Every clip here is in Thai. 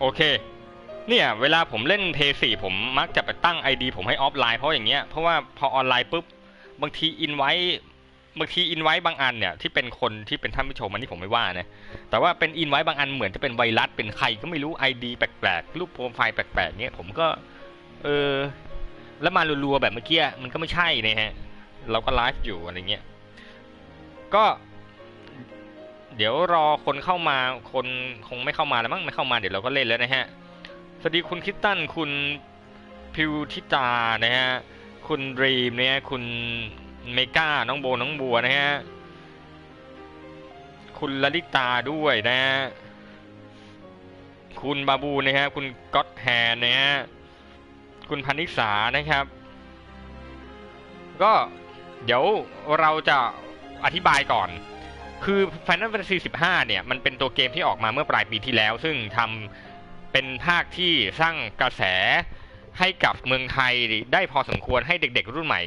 โอเค เนี่ยเวลาผมเล่นเพย์สี่ผมมักจะไปตั้ง ID ผมให้ออฟไลน์เพราะอย่างเงี้ย เพราะว่าพอออนไลน์ปุ๊บบางทีอินไว้บางทีอินไว้บางอันเนี่ยที่เป็นคนที่เป็นท่านผู้ชมอันนี้ผมไม่ว่านะแต่ว่าเป็นอินไว้บางอันเหมือนจะเป็นไวรัสเป็นใครก็ไม่รู้ ID แปลกๆรูปโปรไฟล์แปลกๆเนี่ยผมก็ เออแล้วมารัวๆแบบเมื่อกี้มันก็ไม่ใช่นะฮะ เราก็ไลฟ์อยู่อะไรเงี้ยก็ เดี๋ยวรอคนเข้ามาคนคงไม่เข้ามาแล้วมั้งไม่เข้ามาเดี๋ยวเราก็เล่นแล้วนะฮะสวัสดีคุณคิตตันคุณพิวทิตานะฮะคุณรีมเนี่ยคุณเมกาน้องโบน้องบัวนะฮะคุณลลิตาด้วยนะฮะคุณบาบูนะฮะคุณก็อตแฮนนะฮะคุณพันิสานะครับ ก็เดี๋ยวเราจะอธิบายก่อน คือ Final Fantasy 15 เนี่ย มันเป็นตัวเกมที่ออกมาเมื่อปลายปีที่แล้ว ซึ่งทำเป็นภาคที่สร้างกระแสให้กับเมืองไทยได้พอสมควรให้เด็กๆ รุ่นใหม่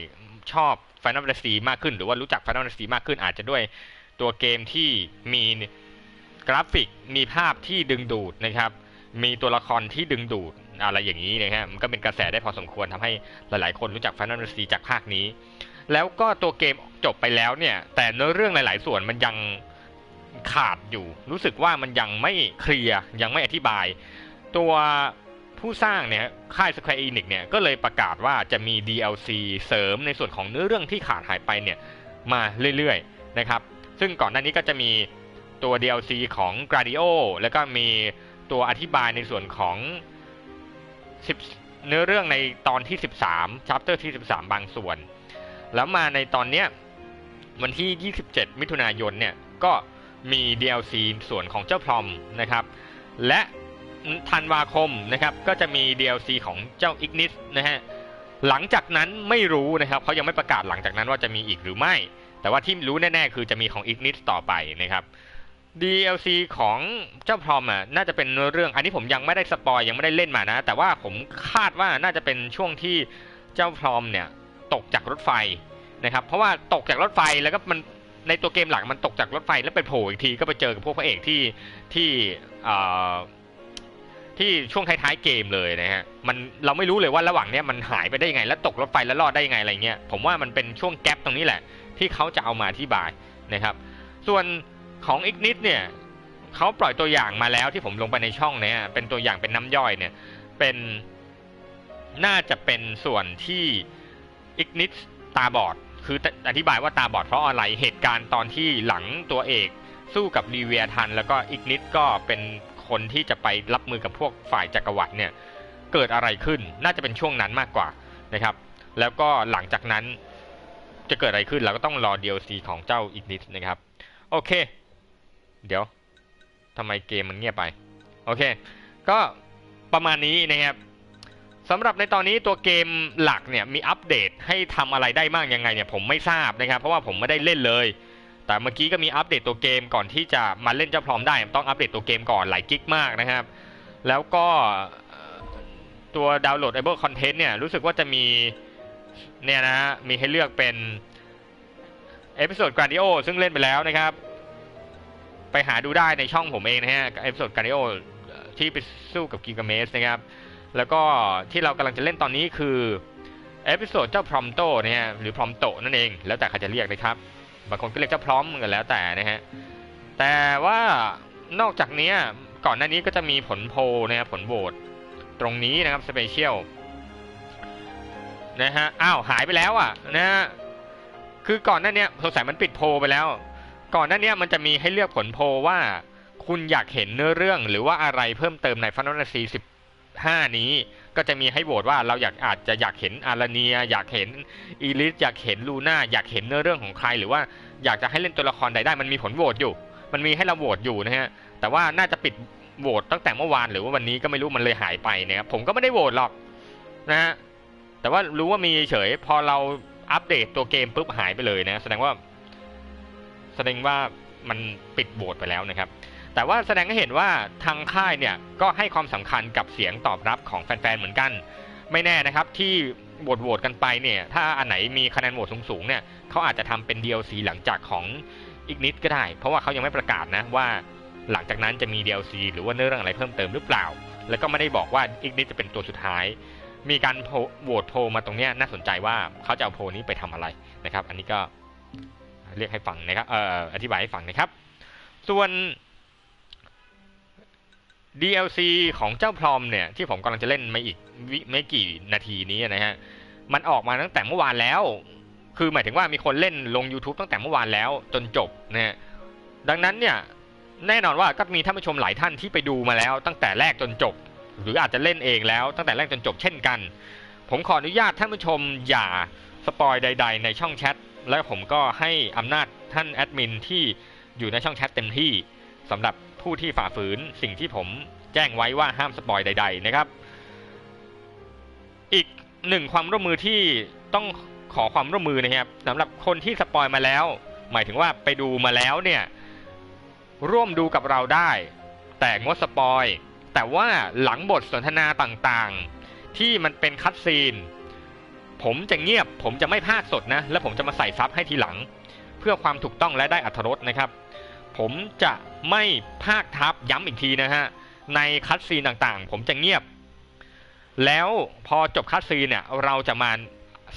ชอบ Final Fantasy มากขึ้น หรือว่ารู้จัก Final Fantasy มากขึ้นอาจจะด้วยตัวเกมที่มีกราฟิกมีภาพที่ดึงดูดนะครับ มีตัวละครที่ดึงดูดอะไรอย่างนี้นะฮะมันก็เป็นกระแสได้พอสมควรทำให้หลายๆ คนรู้จัก Final Fantasy จากภาคนี้ แล้วก็ตัวเกมจบไปแล้วเนี่ย แต่เนื้อเรื่องหลาย ๆ ส่วนมันยังขาดอยู่ รู้สึกว่ามันยังไม่เคลียร์ยังไม่อธิบาย ตัวผู้สร้างเนี่ยค่าย Square Enix เนี่ยก็เลยประกาศว่าจะมี DLC เสริมในส่วนของเนื้อเรื่องที่ขาดหายไปเนี่ยมาเรื่อย ๆ นะครับ ซึ่งก่อนหน้านี้ก็จะมีตัว DLC ของ Gradio แล้วก็มีตัวอธิบายในส่วนของ 10 เนื้อเรื่องในตอนที่ 13 chapter ที่ 13 บางส่วน แล้วมาในตอนเนี้ยวันที่ 27 มิถุนายนเนี่ยก็มี DLC ส่วนของเจ้าพรอมนะครับ และธันวาคมนะครับก็จะมี DLC ของเจ้า Ignis นะฮะหลังจากนั้นไม่รู้นะครับเขายังไม่ประกาศหลังจากนั้นว่าจะมีอีกหรือไม่ แต่ว่าที่รู้แน่ๆ คือจะมีของ Ignis ต่อไปนะครับ DLC ของเจ้าพรอมอะน่าจะเป็นเนื้อเรื่องอันนี้ผมยังไม่ได้สปอยยังไม่ได้เล่นมานะ แต่ว่าผมคาดว่าน่าจะเป็นช่วงที่เจ้าพรอมเนี่ย ตกจากรถไฟนะครับ เพราะว่าตกจากรถไฟแล้วก็มันในตัวเกมหลักมันตกจากรถไฟแล้วไปโผล่อีกทีก็ไปเจอกับพวกพระเอกที่ที่ที่ช่วงท้ายๆเกมเลยนะฮะ มันเราไม่รู้เลยว่าระหว่างเนี้ยมันหายไปได้ยังไง แล้วตกรถไฟแล้วรอดได้ยังไงอะไรเงี้ย ผมว่ามันเป็นช่วงแกลบตรงนี้แหละ ที่เขาจะเอามาอธิบายนะครับ ส่วนของอีกนิดเนี่ยเขาปล่อยตัวอย่างมาแล้วที่ผมลงไปในช่องเนี่ยเป็นตัวอย่างเป็นน้ำย่อยเนี่ย เป็นน่าจะเป็นส่วนที่ อีกนิดตาบอด คืออธิบายว่าตาบอดเพราะอะไร เหตุการณ์ตอนที่หลังตัวเอก สู้กับรีเวียทัน แล้วก็อีกนิดก็เป็นคนที่จะไปรับมือกับพวกฝ่ายจักรวรรดิเนี่ย เกิดอะไรขึ้น น่าจะเป็นช่วงนั้นมากกว่านะครับ แล้วก็หลังจากนั้นจะเกิดอะไรขึ้นเราก็ต้องรอ DLC ของเจ้าอีกนิดนะครับ โอเค เดี๋ยวทำไมเกมมันเงียบไป โอเค ก็ประมาณนี้นะครับ สำหรับในตอนนี้ตัวเกมหลักเนี่ยมีอัปเดตให้ทำอะไรได้มากยังไงเนี่ยผมไม่ทราบนะครับ เพราะว่าผมไม่ได้เล่นเลย แต่เมื่อกี้ก็มีอัปเดตตัวเกมก่อนที่จะมาเล่นเจ้าพร้อมได้ต้องอัปเดตตัวเกมก่อนหลายกิกมากนะครับ แล้วก็ตัวดาวน์โหลด able content เนี่ยรู้สึกว่าจะมีเนี่ยนะฮะมีให้เลือกเป็นเอพิโซดกราดิโอซึ่งเล่นไปแล้วนะครับ ไปหาดูได้ในช่องผมเองนะฮะเอพิโซดกราดิโอที่ไปสู้กับกิกาเมสนะครับ แล้วก็ที่เรากำลังจะเล่นตอนนี้คือเอพิโซดเจ้าพรอมโตเนี่ยหรือพรอมโตนั่นเอง แล้วแต่ใครจะเรียกนะครับบางคนก็เรียกเจ้าพร้อมกันแล้วแต่นะฮะแต่ว่านอกจากนี้ก่อนหน้านี้ก็จะมีผลโพนะครับผลโหวตตรงนี้นะครับสเปเชียลนะฮะอ้าวหายไปแล้วอะนะฮะคือก่อนหน้านี้สงสัยมันปิดโพไปแล้ว ก่อนหน้านี้มันจะมีให้เลือกผลโพว่า คุณอยากเห็นเนื้อเรื่องหรือว่าอะไรเพิ่มเติมในฟันนอลซี 5 นี้ก็จะมีให้โหวตว่าเราอยากอาจจะอยากเห็นอาราเนีย อยากเห็นอีลิสอยากเห็นลูน่าอยากเห็นเนื้อเรื่องของใคร หรือว่าอยากจะให้เล่นตัวละครใดได้มันมีผลโหวตอยู่ มันมีให้เราโหวตอยู่นะฮะแต่ว่าน่าจะปิดโหวตตั้งแต่เมื่อวานหรือว่าวันนี้ก็ไม่รู้มันเลยหายไปนะครับผมก็ไม่ได้โหวตหรอกนะฮะแต่ว่ารู้ว่ามีเฉย พอเราอัปเดตตัวเกมปุ๊บหายไปเลยนะ แสดงว่า แสดงว่ามันปิดโหวตไปแล้วนะครับ แต่ว่าแสดงให้เห็นว่าทางค่ายเนี่ยก็ให้ความสำคัญกับเสียงตอบรับของแฟนๆเหมือนกัน ไม่แน่นะครับที่โหวตโหวตกันไปเนี่ยถ้าอันไหนมีคะแนนโหวตสูงๆเนี่ยเขาอาจจะทำเป็น DLC หลังจากของอีกนิดก็ได้ เพราะว่าเขายังไม่ประกาศนะว่า หลังจากนั้นจะมี DLC หรือว่าเนื้อเรื่องอะไรเพิ่มเติมหรือเปล่า แล้วก็ไม่ได้บอกว่าอีกนิดจะเป็นตัวสุดท้าย มีการโหวตโพลมาตรงนี้น่าสนใจว่าเขาจะเอาโพลนี้ไปทำอะไรนะครับ อันนี้ก็เรียกให้ฟังนะครับเอ่ออธิบายให้ฟังนะครับ ส่วน DLC ของเจ้าพรอมเนี่ยที่ผมกำลังจะเล่นไม่อีกไม่กี่นาทีนี้นะฮะมันออกมาตั้งแต่เมื่อวานแล้ว คือหมายถึงว่ามีคนเล่นลง YouTube ตั้งแต่เมื่อวานแล้วจนจบนะฮะดังนั้นเนี่ยแน่นอนว่าก็มีท่านผู้ชมหลายท่านที่ไปดูมาแล้ว ตั้งแต่แรกจนจบ หรืออาจจะเล่นเองแล้ว ตั้งแต่แรกจนจบเช่นกัน ผมขออนุญาตท่านผู้ชมอย่าสปอยใด ๆ ในช่องแชทและผมก็ให้อำนาจท่านแอดมินที่อยู่ในช่องแชทเต็มที่สำหรับ ผู้ที่ฝ่าฝืนสิ่งที่ผมแจ้งไว้ว่าห้ามสปอยใด ๆ นะครับ อีกหนึ่งความร่วมมือที่ต้องขอความร่วมมือนะครับสำหรับคนที่สปอยมาแล้ว หมายถึงว่าไปดูมาแล้วเนี่ยร่วมดูกับเราได้ แต่งดสปอยแต่ว่าหลังบทสนทนาต่างๆ ที่มันเป็นคัดซีน ผมจะเงียบ ผมจะไม่พากสดนะ แล้วผมจะมาใส่ซับให้ทีหลัง เพื่อความถูกต้องและได้อัธรสนะครับ ผมจะไม่พากย์ทับย้ำอีกทีนะฮะ ในคัดซีนต่างๆ ผมจะเงียบ แล้วพอจบคัดซีนเนี่ยเราจะมา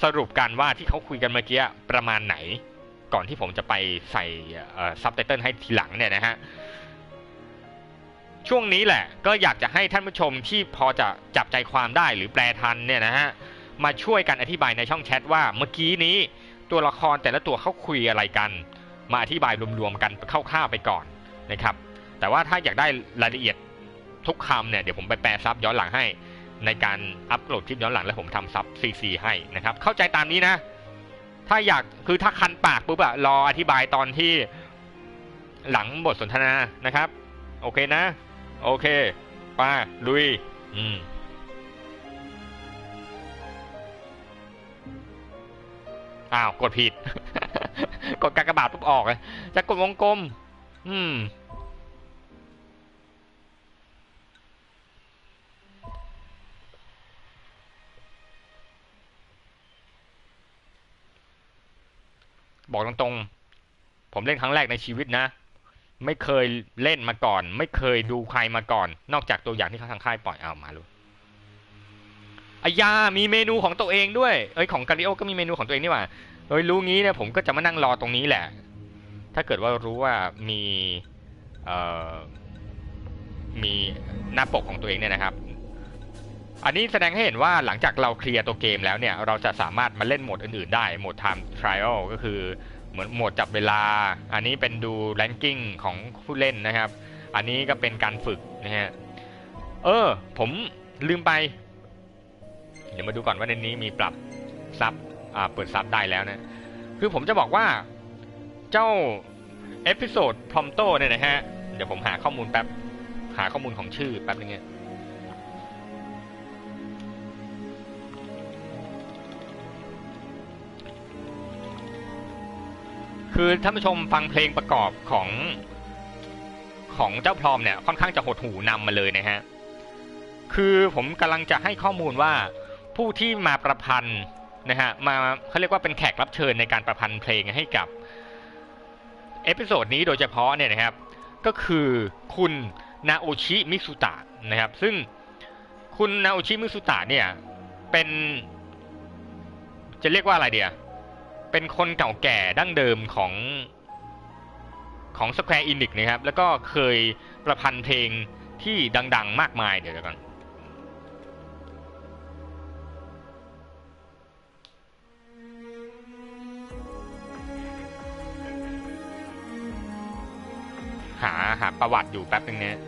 สรุปกันว่าที่เขาคุยกันเมื่อกี้ประมาณไหน ก่อนที่ผมจะไปใส่ซับไตเติลให้ทีหลังเนี่ยนะฮะ ช่วงนี้แหละก็อยากจะให้ท่านผู้ชมที่พอจะจับใจความได้หรือแปลทันเนี่ยนะฮะมาช่วยกันอธิบายในช่องแชทว่าเมื่อกี้นี้ตัวละครแต่ละตัวเขาคุยอะไรกัน มาอธิบายรวมๆกันคร่าวๆไปก่อนนะครับ แต่ว่าถ้าอยากได้รายละเอียดทุกคำเนี่ยเดี๋ยวผมไปแปลซับย้อนหลังให้ ในการอัปโหลดคลิปย้อนหลังแล้วผมทำซับ CC ให้นะครับ เข้าใจตามนี้นะ ถ้าอยากคือถ้าคันปากปุ๊บอะรออธิบายตอนที่หลังบทสนทนานะครับ โอเคนะ โอเคป้าลุย อืมอ้าว กดผิด กดกากบาทปุ๊บออกเลยจะกดวงกลม อืม บอกตรงๆ ผมเล่นครั้งแรกในชีวิตนะ ไม่เคยเล่นมาก่อน ไม่เคยดูใครมาก่อน นอกจากตัวอย่างที่เขาทางค่ายปล่อยเอามาลูอายามีเมนูของตัวเองด้วย เอ้ยของกาลิโอก็มีเมนูของตัวเองนี่หว่า เอ้ยรู้งี้เนี่ยผมก็จะมานั่งรอตรงนี้แหละ ถ้าเกิดว่ารู้ว่ามีเอ่อมีหน้าปกของตัวเองเนี่ยนะครับ อันนี้แสดงให้เห็นว่าหลังจากเราเคลียร์ตัวเกมแล้วเนี่ย เราจะสามารถมาเล่นโหมดอื่นๆได้ โหมด time trial ก็คือเหมือนโหมดจับเวลา อันนี้เป็นดู ranking ของผู้เล่นนะครับ อันนี้ก็เป็นการฝึกนะฮะ เออ ผมลืมไป เดี๋ยวมาดูก่อนว่าในนี้มีปรับซับ เปิดซับได้แล้วนะ คือผมจะบอกว่าเจ้าเอพิโซดพรอมโตเนี่ยนะฮะ เดี๋ยวผมหาข้อมูลแป๊บ หาข้อมูลของชื่อแป๊บนึงเนี่ยคือท่านผู้ชมฟังเพลงประกอบของของเจ้าพรอมเนี่ยค่อนข้างจะหดหูนำมาเลยนะฮะ คือผมกำลังจะให้ข้อมูลว่าผู้ที่มาประพันธ์ นะฮะมาเขาเรียกว่าเป็นแขกรับเชิญในการประพันธ์เพลงให้กับเอพิโซดนี้โดยเฉพาะเนี่ยนะครับก็คือคุณนาโอชิมิสุตะนะครับ ซึ่งคุณนาโอชิมิสุตะเนี่ยเป็น จะเรียกว่าอะไรเดียเป็นคนเก่าแก่ดั้งเดิมของของ Square Enix นะครับ แล้วก็เคยประพันธ์เพลงที่ดัง ๆ มากมายเดี๋ยวก่อน หาหาประวัติอยู่แป๊บนึงเนี่ย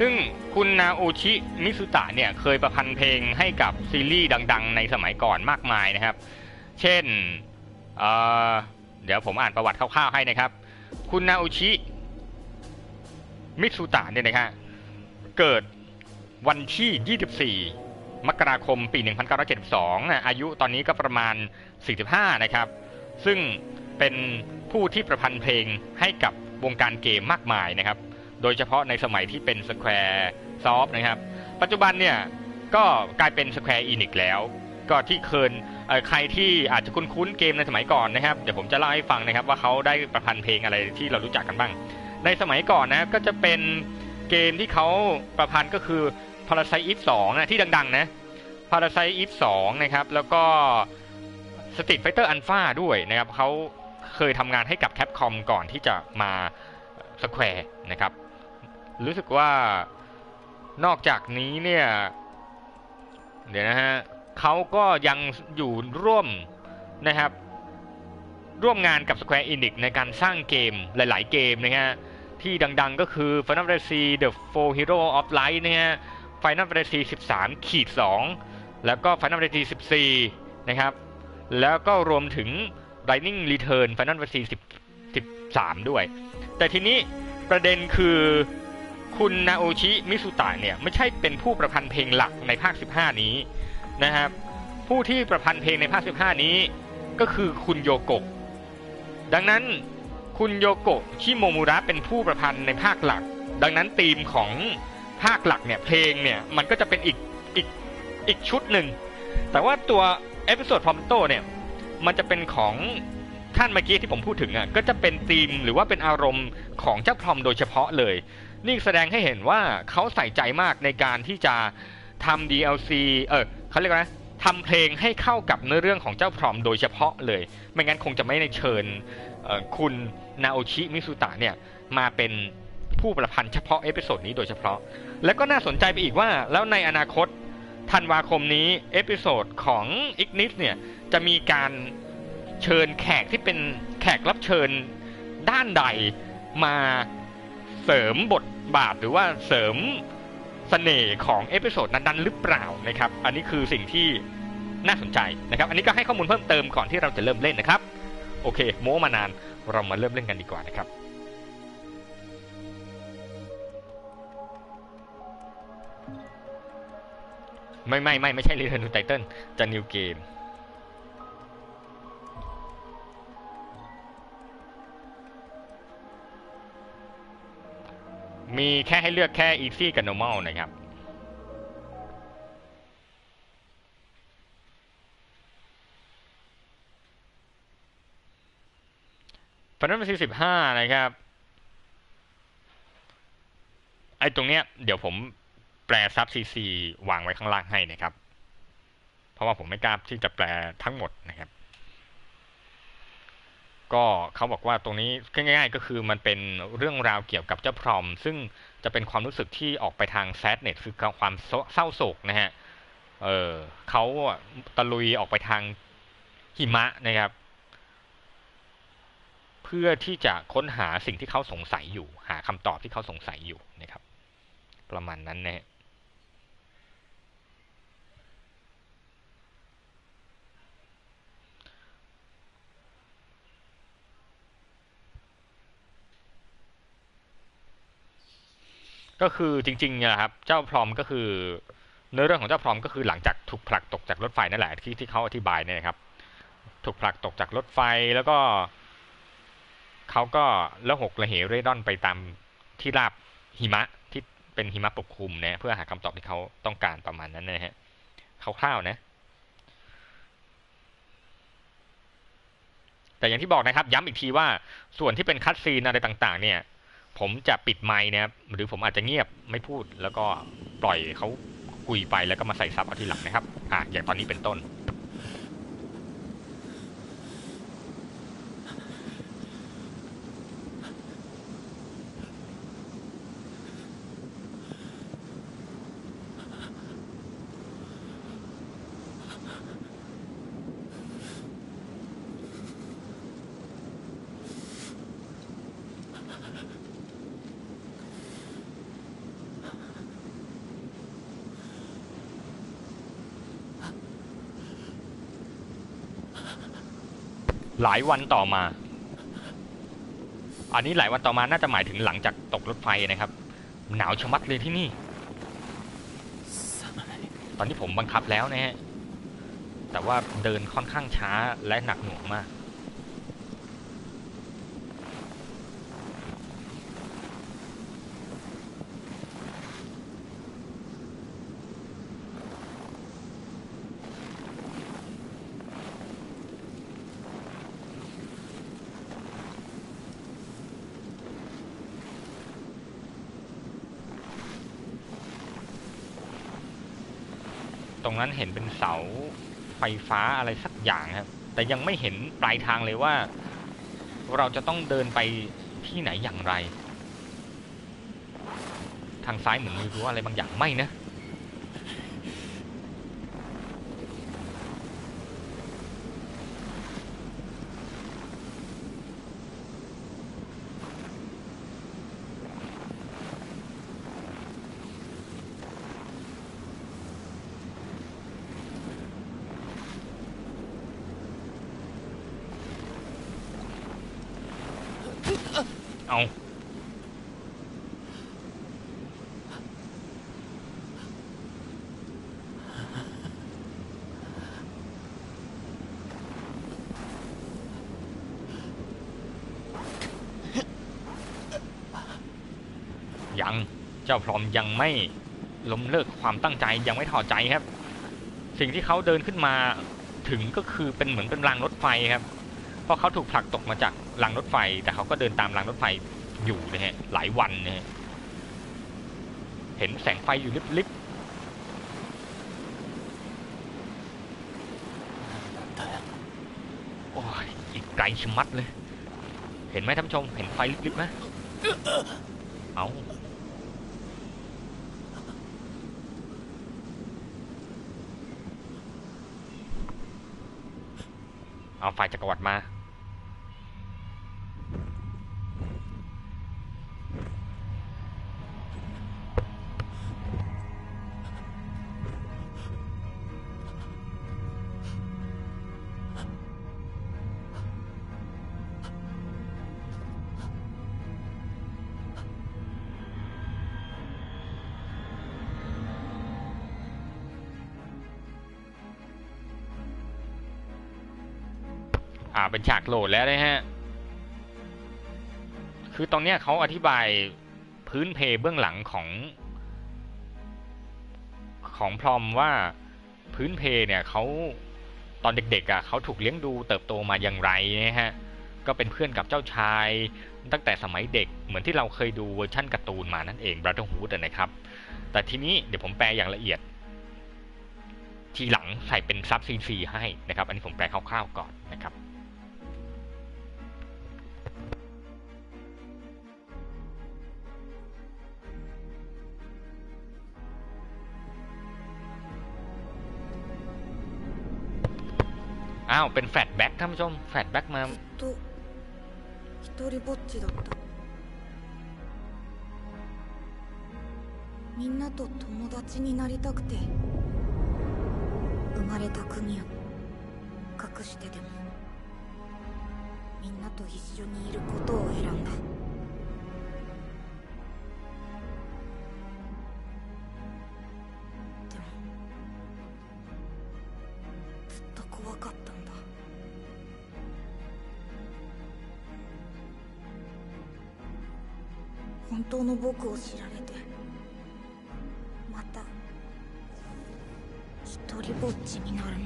ซึ่งคุณนาโอชิ มิสุตะเนี่ยเคยประพันธ์เพลงให้กับซีรีส์ดัง ๆ ในสมัยก่อนมากมายนะครับ เช่น เอ่อ เดี๋ยวผมอ่านประวัติคร่าวๆให้นะครับ คุณนาโอชิมิสุตะเนี่ยนะฮะเกิดวันที่ 24 มกราคม ปี 1972นะอายุตอนนี้ก็ประมาณ 45 นะครับ ซึ่งเป็นผู้ที่ประพันธ์เพลงให้กับวงการเกมมากมายนะครับ โดยเฉพาะในสมัยที่เป็น Square Soft นะครับ ปัจจุบันเนี่ยก็กลายเป็น Square Enix แล้ว ก็ที่เคินใครที่อาจจะคุ้นๆเกมในสมัยก่อนนะครับ เดี๋ยวผมจะเล่าให้ฟังนะครับ ว่าเขาได้ประพันธ์เพลงอะไรที่เรารู้จักกันบ้าง ในสมัยก่อนนะก็จะเป็นเกมที่เขาประพันธ์ก็คือ Parasite Eve 2นะที่ดังๆนะ Parasite Eve 2นะครับแล้วก็ Street Fighter Alpha ด้วยนะครับเขาเคยทำงานให้กับ Capcom ก่อนที่จะมา Square นะครับ รู้สึกว่านอกจากนี้เนี่ย เดี๋ยวนะฮะ เขาก็ยังอยู่ร่วมนะครับ ร่วมงานกับ Square Enix ในการสร้างเกมหลาย ๆ เกมนะฮะที่ดังๆก็คือ Final Fantasy The Four Hero of Light นะฮะ Final Fantasy 13ขีด2แล้วก็ Final Fantasy 14 นะครับ แล้วก็รวมถึง Lightning Return Final Fantasy 10 13 ด้วย แต่ทีนี้ประเด็นคือคุณนาโอชิมิสุตะเนี่ย ไม่ใช่เป็นผู้ประพันธ์เพลงหลักในภาค 15 นี้ นะครับ ผู้ที่ประพันธ์เพลงในภาค 15 นี้ก็คือคุณโยโกะดังนั้นคุณโยโกะชิโมมุระเป็นผู้ประพันธ์ในภาคหลัก ดังนั้นธีมของภาคหลักเนี่ยเพลงเนี่ยมันก็จะเป็นอีกอีกอีกชุดหนึ่ง แต่ว่าตัวเอพิโซดพรอมโตเนี่ยมันจะเป็นของท่านเมื่อกี้ที่ผมพูดถึงอะก็จะเป็นธีมหรือว่าเป็นอารมณ์ของเจ้าพรอมโดยเฉพาะเลย นี่แสดงให้เห็นว่าเขาใส่ใจมากในการที่จะทำ DLC เออ เขาเรียกว่านะทำเพลงให้เข้ากับเนื้อเรื่องของเจ้าพรอมโดยเฉพาะเลย ไม่งั้นคงจะไม่ได้เชิญคุณนาโอชิมิสุตะเนี่ยมาเป็นผู้ประพันธ์เฉพาะเอพิโซดนี้โดยเฉพาะ แล้วก็น่าสนใจไปอีกว่า แล้วในอนาคตธันวาคมนี้เอพิโซดของ Ignis เนี่ยจะมีการเชิญแขกที่เป็นแขกรับเชิญด้านใดมาเสริมบทบาทหรือว่าเสริม สน่ห์ของเอพิโซดนั้นๆหรือเปล่านะครับ อันนี้คือสิ่งที่น่าสนใจนะครับ อันนี้ก็ให้ข้อมูลเพิ่มเติมก่อนที่เราจะเริ่มเล่นนะครับ โอเค โม้มานาน เรามาเริ่มเล่นกันดีกว่านะครับ ไม่ไม่ไม่ไม่ใช่ Return to Titan จะนิวเกม มีแค่ให้เลือกแค่ Easy กับ Normal นะครับ Final Fantasy 15นะครับ ไอ้ตรงเนี้ยเดี๋ยวผมแปลซับซีซีวางไว้ข้างล่างให้นะครับ เพราะว่าผมไม่กล้าที่จะแปลทั้งหมดนะครับ ก็เขาบอกว่าตรงนี้ง่ายๆ ก็คือมันเป็นเรื่องราวเกี่ยวกับเจ้าพรอม ซึ่งจะเป็นความรู้สึกที่ออกไปทางแซดเน็ตคือความเศร้าโศกนะฮะเออเขาตะลุยออกไปทางหิมะนะครับ เพื่อที่จะค้นหาสิ่งที่เขาสงสัยอยู่ หาคำตอบที่เขาสงสัยอยู่นะครับ ประมาณนั้นนะฮะ ก็คือจริงๆนะครับ เจ้าพรอมก็คือเนื้อเรื่องของเจ้าพรอมก็คือหลังจากถูกผลักตกจากรถไฟนั่นแหละที่ที่เขาอธิบายเนี่ยครับ ถูกผลักตกจากรถไฟแล้วก็เขาก็ละหกระเหเร่ร่อนไปตามที่ราบหิมะที่เป็นหิมะปกคลุมนะเพื่อหาคำตอบที่เขาต้องการประมาณนั้นนะฮะคร่าวๆนะ แต่อย่างที่บอกนะครับ ย้ำอีกทีว่าส่วนที่เป็นคัดซีนอะไรต่าง ๆ เนี่ย ผมจะปิดไมค์นะครับหรือผมอาจจะเงียบไม่พูด แล้วก็ปล่อยเขาคุยไปแล้วก็มาใส่ซับเอาทีหลังนะครับอะอย่างตอนนี้เป็นต้น หลายวันต่อมา อันนี้หลายวันต่อมาน่าจะหมายถึงหลังจากตกรถไฟนะครับ หนาวชะมัดเลยที่นี่ ตอนนี้ผมบังคับแล้วนะฮะ แต่ว่าเดินค่อนข้างช้าและหนักหน่วงมาก ตรงนั้นเห็นเป็นเสาไฟฟ้าอะไรสักอย่างครับ แต่ยังไม่เห็นปลายทางเลยว่า เราจะต้องเดินไปที่ไหนอย่างไร ทางซ้ายเหมือนมีรั้วอะไรบางอย่างไม่นะ เอายัง เจ้าพรหมยังไม่ล้มเลิกความตั้งใจยังไม่ถอดใจครับ สิ่งที่เขาเดินขึ้นมาถึงก็คือเป็นเหมือนเป็นรางรถไฟครับ เพราะเขาถูกผลักตกมาจากรางรถไฟ แต่เขาก็เดินตามรางรถไฟอยู่นะฮะหลายวันนะฮะเห็นแสงไฟอยู่ลิบๆโอ้ยอีกไกลชะมัดเลย เห็นไหมท่านผู้ชมเห็นไฟลิบๆไหมเอาเอาไฟจักรวรรดิมา เป็นฉากโหลดแล้วนะฮะ คือตอนนี้เขาอธิบายพื้นเพเบื้องหลังของ ของพรอมว่าพื้นเพเนี่ยเขาตอนเด็กๆอะเขาถูกเลี้ยงดูเติบโตมาอย่างไรนะฮะ ก็เป็นเพื่อนกับเจ้าชาย ตั้งแต่สมัยเด็กเหมือนที่เราเคยดูเวอร์ชั่นการ์ตูนมานั่นเอง Brotherhood อะนะครับ แต่ทีนี้เดี๋ยวผมแปลอย่างละเอียด ทีหลังใส่เป็นซับซีซีให้นะครับ อันนี้ผมแปลคร่าวๆก่อนนะครับอ้าว เป็นแฟลชแบ็กท่านผู้ชม แฟลชแบ็กมา ずっと一人ぼっちだったみんなと友達になりたくて生まれた国を隠してでもみんなと一緒にいることを選んだ 本当の僕を知られてまた一人ぼっちになる。の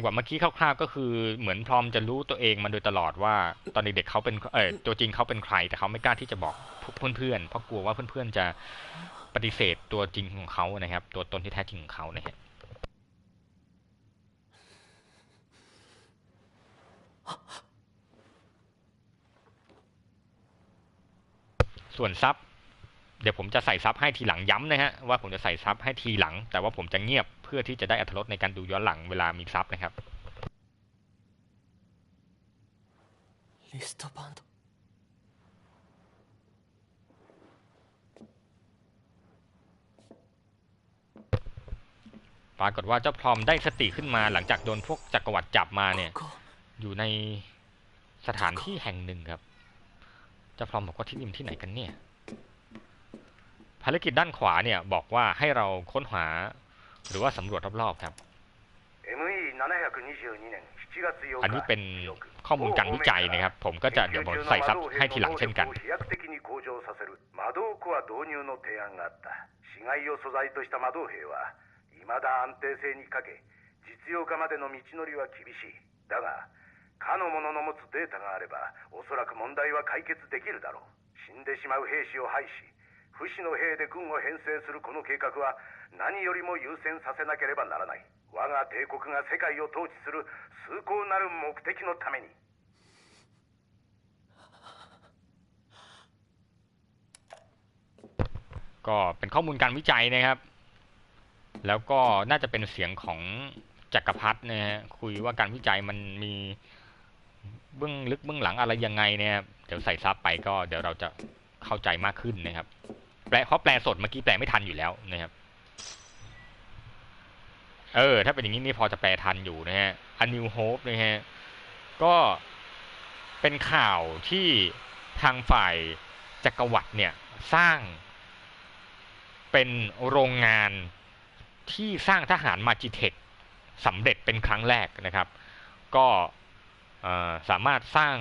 か「จังหวะเมื่อกี้คร่าวๆก็คือเหมือนพร้อมจะรู้ตัวเองมาโดยตลอดว่า ตอนเด็กๆเขาเป็นเออตัวจริงเขาเป็นใคร แต่เขาไม่กล้าที่จะบอกเพื่อนๆเพราะกลัวว่าเพื่อนๆจะปฏิเสธตัวจริงของเขานะครับ ตัวตนที่แท้จริงของเขานะฮะส่วนซับเดี๋ยวผมจะใส่ซับให้ทีหลังย้ำนะฮะว่าผมจะใส่ซับให้ทีหลัง แต่ว่าผมจะเงียบ พื่อที่จะได้อัตลดในการดูย้อนหลังเวลามีทรัพย์นะครับลิสต์บันปรากฏว่าเจ้าพรอมได้สติขึ้นมาหลังจากโดนพวกจักรวรรดิจับมาเนี่ยอยู่ในสถานที่แห่งหนึ่งครับ เจ้าพรอมบอกว่าที่นิมที่ไหนกันเนี่ยภารกิจด้านขวาเนี่ยบอกว่าให้เราค้นหา หรือว่าสำรวจรอบๆครับ ME700 年7月8日 อันนี้เป็นข้อมูลการวิจัยนะครับ ผมก็จะเดี๋ยวผมใส่ซับให้ทีหลังเช่นกัน 飛躍的に向上させる魔導コア導入の提案があった死骸を素材とした魔導兵は未だ安定性に欠け実用化までの道のりは厳しいだがかの者の持つデータがあればおそらく問題は解決できるだろう死んでしまう兵士を廃し 不死の兵で軍を編成するこの計画は何よりも優先させなければならない我が帝国が世界を統治する崇高なる目的のために ก็เป็นข้อมูลการวิจัยนะครับ แล้วก็น่าจะเป็นเสียงของจักรพรรดินะฮะคุยว่าการวิจัยมันมีเบื้องลึกเบื้องหลังอะไรยังไงเนี่ยเดี๋ยวใส่ซับไปก็เดี๋ยวเราจะเข้าใจมากขึ้นนะครับ แปลเพราะแปลสดเมื่อกี้แปลไม่ทันอยู่แล้วนะครับเออ ถ้าเป็นอย่างนี้นี่พอจะแปลทันอยู่นะฮะ A New Hope นะฮะก็เป็นข่าวที่ทางฝ่ายจักรวรรดิเนี่ยสร้างเป็นโรงงานที่สร้างทหารมาจิเทคสำเร็จเป็นครั้งแรกนะครับ ก็สามารถสร้าง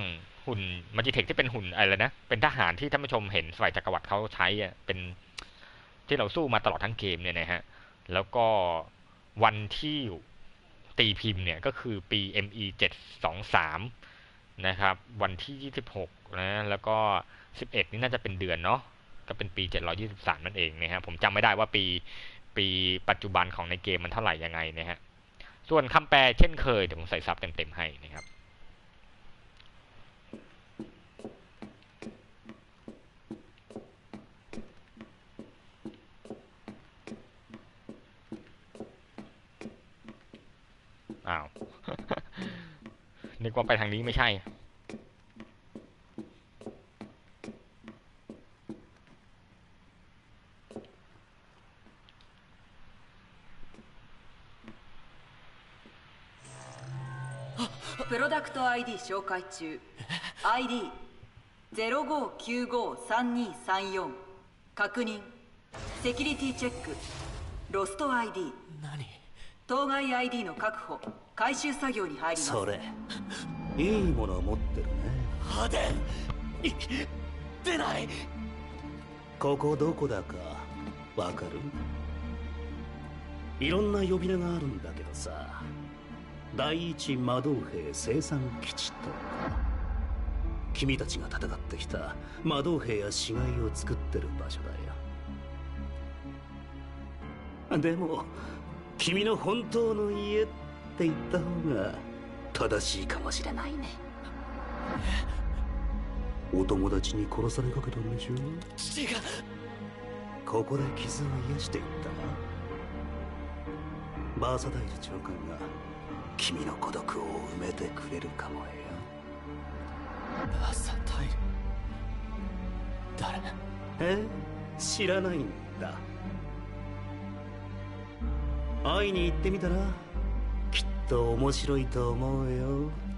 หุ่นมาจิเทคที่เป็นหุ่นอะไรนะ เป็นทหารที่ท่านผู้ชมเห็นฝ่ายจักรวรรดิเขาใช้อะเป็นที่เราสู้มาตลอดทั้งเกมเนี่ยนะฮะ แล้วก็วันที่ตีพิมพ์เนี่ยก็คือปี ME 723 นะครับ วันที่ 26 นะ แล้วก็ 11 นี่น่าจะเป็นเดือนเนาะ ก็เป็นปี 723 นั่นเองนะฮะ ผมจำไม่ได้ว่าปีปีปัจจุบันของในเกมมันเท่าไหร่ยังไงนะฮะ ส่วนคำแปลเช่นเคยเดี๋ยวผมใส่ซับเต็มๆให้นะครับ นึกว่าไปทางนี้ไม่ใช่ プロダクト ID 紹介中 ID05953234 確認セキュリティチェックロスト ID 何当該 ID の確保 回収作業に入ります。それ。いいものを持ってるね。派手。い出ない。ここどこだかわかる？いろんな呼び名があるんだけどさ。第一魔導兵生産基地と。か君たちが戦ってきた魔導兵や死骸を作ってる場所だよ。でも君の本当の家って言った方が正しいかもしれないね。お友達に殺されかけたんでしょ父がここで傷を癒していったな。バーサダイル長官が君の孤独を埋めてくれるかもよバーサタイル？誰？え？知らないんだ。会いに行ってみたら？と面白いと思うよ。